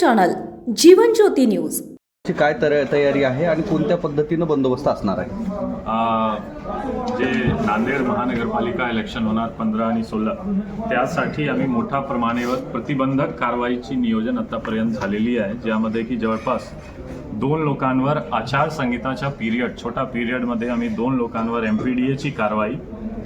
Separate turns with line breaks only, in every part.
Channel Jeevan Jyoti news.
ची काय तर- तयारी आहे आणि कोणत्या पद्धतीनं बंदोबस्त असणार आहे?
आ, जे नांदेड महानगरपालिका इलेक्शन होणार पंधरा आणि सोळा त्यासाठी आम्ही मोठ्या प्रमाणावर प्रतिबंधक कारवाईची नियोजन आतापर्यंत झालेली आहे. ज्यामध्ये की जवळपास दोन लोकांवर आचारसंहिताच्या पिरियड छोटा पिरियडमध्ये आम्ही दोन लोकांवर एम पी डी एची कारवाई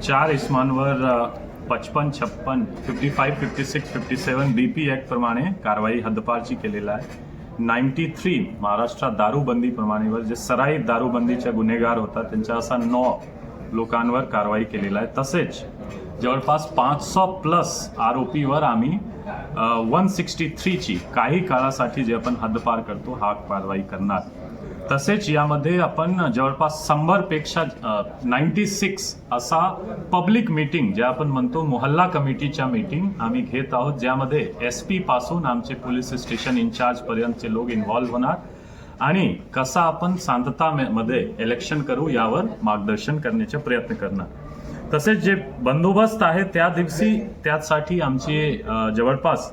चार इस्मांवर पचपन छप्पन fifty five fifty six fifty seven B P ॲक्टप्रमाणे कारवाई हद्दपारची केलेला आहे. नाईन्टी थ्री महाराष्ट्रात दारूबंदीप्रमाणेवर जे सराईत दारूबंदीच्या गुन्हेगार होता त्यांच्या असा नॉ लोकांवर कारवाई केलेला आहे. तसेच जवळपास पाच सौ प्लस आरोपीवर आम्ही वन सिक्स्टी थ्रीची काही काळासाठी जे आपण हद्दपार करतो हा कारवाई करणार. तसेच यामध्ये आपण जवळपास शंभरपेक्षा नाईन्टी सिक्स असा पब्लिक मीटिंग जे आपण म्हणतो मोहल्ला कमिटीच्या मीटिंग आम्ही घेत आहोत ज्यामध्ये एस पी पासून आमचे पोलीस स्टेशन इन्चार्ज पर्यंतचे लोक इन्व्हॉल्व्ह होणार. आणि कसा आपण शांतता मध्ये इलेक्शन करू यावर मार्गदर्शन करण्याचे प्रयत्न करणार. तसेच जे बंदोबस्त आहे त्या दिवशी त्यासाठी आमची जवळपास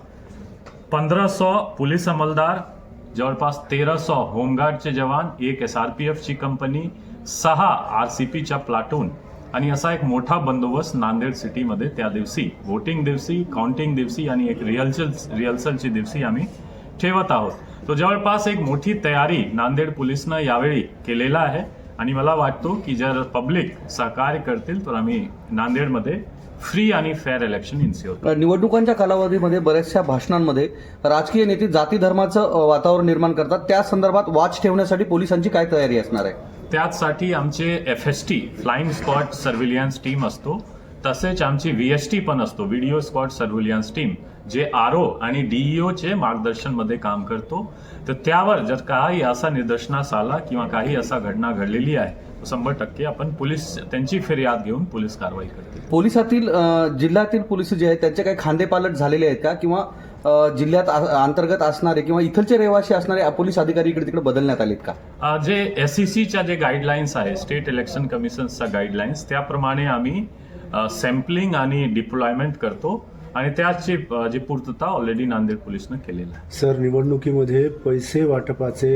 जवळपास सो पोलीस अंमलदार जवळपास तेरा सौ होमगार्डचे जवान एक एस आर पी एफची कंपनी सहा आर सी पीच्या प्लाटून आणि असा एक मोठा बंदोबस्त नांदेड सिटीमध्ये त्या दिवशी वोटिंग दिवशी काउंटिंग दिवशी आणि एक रिहर्सल रिहर्सलची दिवशी आम्ही ठेवत आहोत. तो जवळपास एक मोठी तयारी नांदेड पोलिसनं यावेळी केलेला आहे. आणि मला वाटतो की जर पब्लिक सहकार्य करतील तर आम्ही नांदेडमध्ये फ्री आणि फेअर इलेक्शन इन्श्युअर
निवडणुकांच्या कालावधीमध्ये बऱ्याचशा भाषणांमध्ये राजकीय नेते जाती धर्माचं वातावरण निर्माण करतात. त्या संदर्भात वाच ठेवण्यासाठी पोलिसांची काय तयारी असणार आहे?
त्याचसाठी आमचे F S T flying squad surveillance team असतो. तसेच आमची व्ही एस टी पण असतो व्हिडिओ स्क्वॉड सर्व्हिलियन्स टीम जे आर ओ आणि डीईओचे मार्गदर्शनमध्ये काम करतो तर त्यावर जर काही असा निदर्शनास आला किंवा काही असा घटना घडलेली आहे शंभर टक्के आपण पोलीस त्यांची फिर्याद घेऊन पोलीस कारवाई करतील.
पोलिसातील जिल्ह्यातील पोलीस जे आहेत त्यांचे काही खांदेपालट झालेले आहेत का? किंवा जिल्ह्यात अंतर्गत असणारे किंवा इथलचे रहिवासी असणारे पोलीस अधिकारी इकडे तिकडे बदलण्यात आलेत का?
जे एस सी सीच्या जे गाईडलाईन्स आहे स्टेट इलेक्शन कमिशनच्या गाईडलाईन्स त्याप्रमाणे आम्ही सॅम्पलिंग आणि डिप्लॉयमेंट करतो. आणि त्याची जी पूर्तता ऑलरेडी नांदेड पोलिसनं केलेलं आहे.
सर निवडणुकीमध्ये पैसे वाटपाचे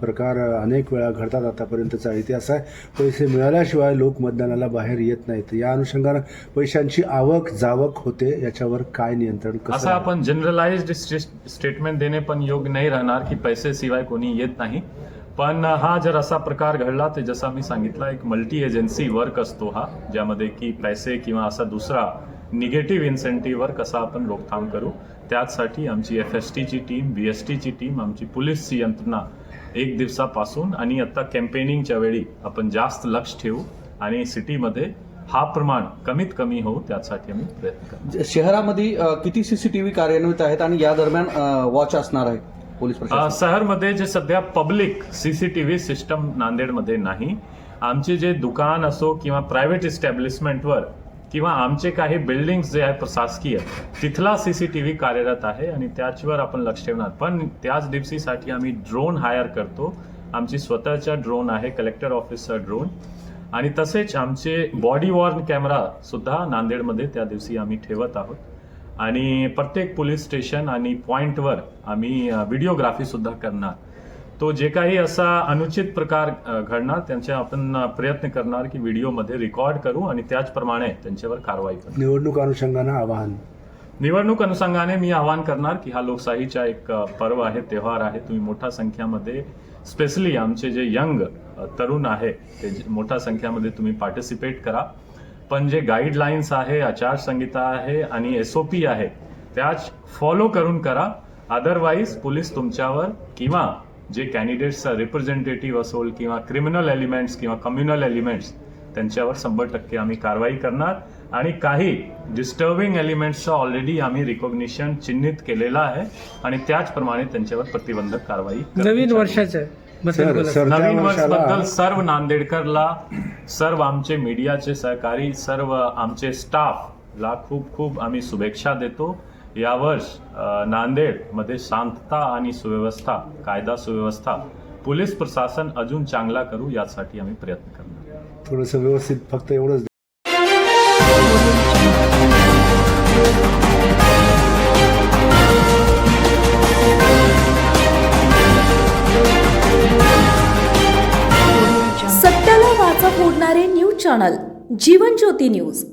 प्रकार अनेक वेळा घडतात आतापर्यंतचा इतिहास आहे. पैसे मिळाल्याशिवाय लोक मतदानाला बाहेर येत नाहीत. या अनुषंगानं पैशांची आवक जावक होते याच्यावर काय नियंत्रण कसं
असं? आपण जनरलाइज्ड स्टेटमेंट देणे पण योग्य नाही राहणार की पैसेशिवाय कोणी येत नाही. पण हा जर असा प्रकार घडला तर जसा मी सांगितलं एक मल्टी एजन्सी वर्क असतो हा ज्यामध्ये की पैसे किंवा असा दुसरा निगेटिव्ह इन्सेंटिव्हवर कसा आपण रोकथाम करू त्याचसाठी आमची एफ एस टीची टीम बी एस टीची टीम आमची पोलीसची यंत्रणा एक दिवसापासून आणि आता कॅम्पेनिंगच्या वेळी आपण जास्त लक्ष ठेवू आणि सिटीमध्ये हा प्रमाण कमीत कमी होऊ त्यासाठी आम्ही प्रयत्न करू
शहरामध्ये किती सीसीटीव्ही कार्यान्वित आहेत आणि या दरम्यान वॉच असणार आहे पोलीस
शहरमध्ये जे सध्या पब्लिक सीसीटीव्ही सिस्टम नांदेडमध्ये नाही. आमचे जे दुकान असो किंवा प्रायव्हेट इस्टॅब्लिशमेंटवर किंवा आमचे काही बिल्डिंग्स जे आहे प्रशासकीय तिथला सी सी टी व्ही कार्यरत आहे आणि त्याच्यावर आपण लक्ष ठेवणार. पण त्याच दिवशीसाठी आम्ही ड्रोन हायर करतो. आमची स्वतःच्या ड्रोन आहे कलेक्टर ऑफिसचा ड्रोन आणि तसेच आमचे बॉडी वॉर्न कॅमेरा सुद्धा नांदेडमध्ये त्या दिवशी आम्ही ठेवत आहोत. आणि प्रत्येक पोलीस स्टेशन आणि पॉइंटवर आम्ही व्हिडिओग्राफी सुद्धा करणार. तो जे काही असा अनुचित प्रकार घडणार त्यांचे आपण प्रयत्न करणार की व्हिडिओमध्ये रेकॉर्ड करू आणि त्याचप्रमाणे त्यांच्यावर कारवाई करू.
निवडणूक अनुषंगानं आवाहन.
निवडणूक अनुषंगाने मी आवाहन करणार की हा लोकशाहीचा एक पर्व आहे त्योहार आहे. तुम्ही मोठ्या संख्यामध्ये स्पेशली आमचे जे यंग तरुण आहे ते मोठ्या संख्यामध्ये तुम्ही पार्टिसिपेट करा. पण जे गाईडलाईन्स आहे आचारसंहिता आहे आणि एस ओ पी आहे त्याच फॉलो करून करा. अदरवाईज पोलीस तुमच्यावर किंवा जे कॅन्डिडेट्सचा रिप्रेझेंटेटिव्ह असोल किंवा क्रिमिनल एलिमेंट्स किंवा कम्युनल एलिमेंट्स त्यांच्यावर शंभर टक्के आम्ही कारवाई करणार. आणि काही डिस्टर्बिंग एलिमेंट्सचं ऑलरेडी आम्ही रिकॉग्निशन चिन्हित केलेलं आहे. आणि त्याचप्रमाणे त्यांच्यावर प्रतिबंधक कारवाई
नवीन वर्षाचं
नवीन वर्ष
वर्षाला
बद्दल सर्व नांदेडकरला सर्व आमचे मीडियाचे सहकारी सर्व आमचे स्टाफला खूप खूप आम्ही शुभेच्छा देतो. या वर्ष नांदेडमध्ये शांतता आणि सुव्यवस्था कायदा सुव्यवस्था पोलीस प्रशासन अजून चांगला करू यासाठी आम्ही प्रयत्न करणार.
थोडंसं व्यवस्थित फक्त एवढंच.
सत्याला वाचा फोडणारे news channel Jeevan Jyoti news.